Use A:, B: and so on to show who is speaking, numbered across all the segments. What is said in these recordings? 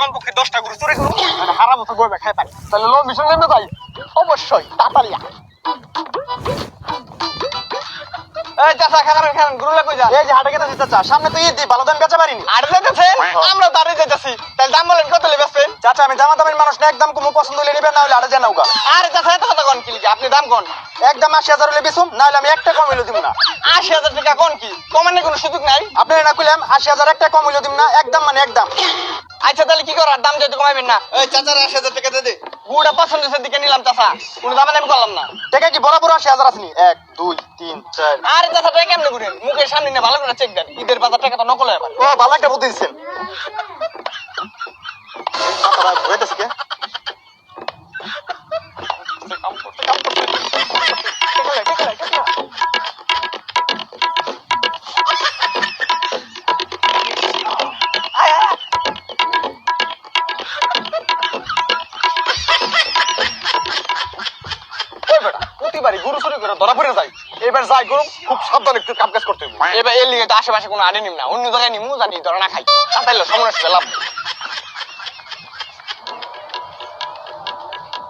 A: কমপক্ষে দশটা গরু চুরি করব মানে হারা মতো গরু খাই পারি। তাহলে লোন মিশন নেমে যাই অবশ্যই তাড়াতাড়ি এই চাচা খান খান গরু লাগবে যা
B: এই যে হাটে গেছে চাচা সামনে তো ঈদ ভালো দাম বেচা পারিনি
A: আর যেতেছেন আমরা তারে যেতেছি তাহলে দাম বলেন কত লেবেছেন
B: চাচা আমি দামা দামের মানুষ না একদম কুমু পছন্দ হলে নিবেন না হলে হাটে জানাও গা।
A: আরে চাচা এত কথা কোন কি লিখে? আপনি দাম কোন?
B: একদম আশি হাজার হলে বেচুম না হলে আমি একটা কম হইলে দিব না।
A: আশি হাজার টাকা কোন কি? কমানোর কোনো সুযোগ নাই?
B: আপনি না কইলাম আশি হাজার একটা কম হইলে দিব না একদম মানে একদম।
A: আচ্ছা তাহলে কি করার দাম যেহেতু কমাবেন না। এই চাচার আশি হাজার টাকা দে। বুড়া পছন্দ পছন্দের দিকে নিলাম চাচা। কোনো দামে আমি করলাম না।
B: টাকা কি বরাবর আশি হাজার আসনি এক দুই তিন চার।
A: আরে চাচা টাকা কেমনে ঘুরেন? মুখের সামনে নিয়ে ভালো করে চেক দেন। ঈদের বাজার টাকাটা নকল হয়
B: ও ভালো একটা বুদ্ধি দিচ্ছেন করে ধরা পড়ে যায়। এবার যাই গরু খুব সাবধানে একটু কাম কাজ করতে হবে।
A: এবার এর লিগে তো আশেপাশে কোনো নিম না। অন্য জায়গায় নিমু জানি ধরে না খাই। তাইলে সমস্যা লাভ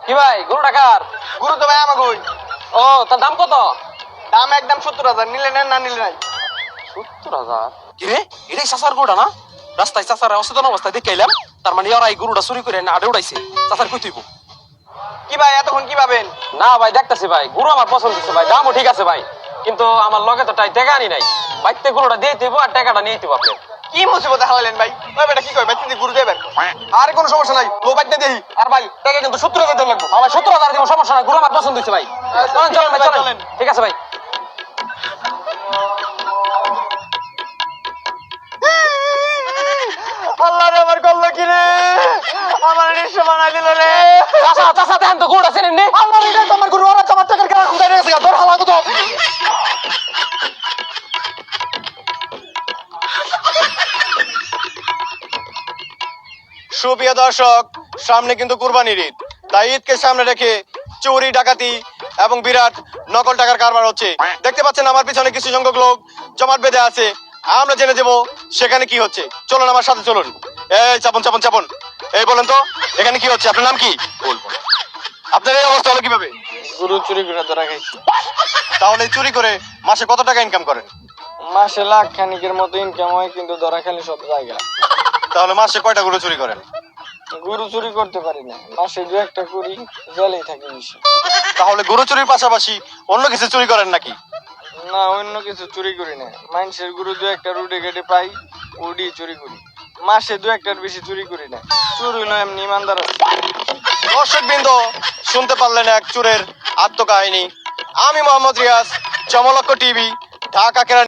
C: কি ভাই গরু টাকার
A: গুরু তো ভাই আমাকে
C: ও তার দাম কত?
A: দাম একদম সত্তর হাজার। নিলে নেন না নিলে নাই।
C: সত্তর হাজার? কি রে? এটাই না? রাস্তায় চাচার অচেতন অবস্থায় দেখে এলাম তার মানে ওরা এই গরুটা চুরি করে না আড়ে উড়াইছে। চাচার কই তুইব?
A: কি ভাই এতক্ষণ কি পাবেন
C: না ভাই দেখতেছি ভাই গুরু আমার পছন্দ হচ্ছে ভাই দামও ঠিক আছে ভাই কিন্তু আমার লগে তো টাই টাকা আনি নাই। বাইতে গরুটা দিয়ে দিব আর টাকাটা নিয়ে দিব আপনি।
A: কি মুসিবতে হালালেন ভাই? ওই বেটা কি কয় ভাই তিনি গুরু দেবেন
B: আর কোনো সমস্যা নাই ও বাইতে দেই।
C: আর ভাই টাকা কিন্তু সত্তর হাজার লাগবে। আমার সত্তর হাজার দিব সমস্যা নাই গরু আমার পছন্দ হচ্ছে ভাই। চলেন চলেন ভাই চলেন। ঠিক আছে ভাই।
A: আল্লাহ রে আমার কল্লা কি রে? আমার নিঃস্ব বানাই দিল রে।
C: চাচা চাচা দেখেন তো গরুটা চেনেন নি।
B: সুপ্রিয় দর্শক সামনে কিন্তু কুরবানির ঈদ। তাই ঈদকে সামনে রেখে চুরি ডাকাতি এবং বিরাট নকল টাকার কারবার হচ্ছে। দেখতে পাচ্ছেন আমার পিছনে কিছু সংখ্যক লোক জমাট বেঁধে আছে। আমরা জেনে দেব সেখানে কি হচ্ছে। চলুন আমার সাথে চলুন। এই চাপন চাপন চাপন। এই বলেন তো এখানে কি হচ্ছে? আপনার নাম কি? বলব আপনার এই অবস্থা হলো কীভাবে?
A: গুরু চুরি করে ধরা খাইছি।
B: তাহলে চুরি করে মাসে কত টাকা ইনকাম করেন?
A: মাসে লাখ খানিকের মতো ইনকাম হয় কিন্তু ধরা খালি সব জায়গা
B: তাহলে মাসে কয়টা গরু চুরি করেন?
A: গুরু চুরি করতে পারি না। মাসে দু একটা করি জলেই থাকি বেশি
B: তাহলে গরু চুরির পাশাপাশি অন্য কিছু চুরি করেন নাকি?
A: না অন্য কিছু চুরি করি না। মানুষের গুরু দু একটা রুটে কেটে পাই উডি চুরি করি। মাসে দু একটার বেশি চুরি করি না। চুরি নয় এমনি ইমানদার।
B: দর্শক বিন্দু শুনতে পারলেন এক চুরের আত্মকাহিনী। আমি মোহাম্মদ রিয়াজ চমলক্ষ টিভি ঢাকা কেরানি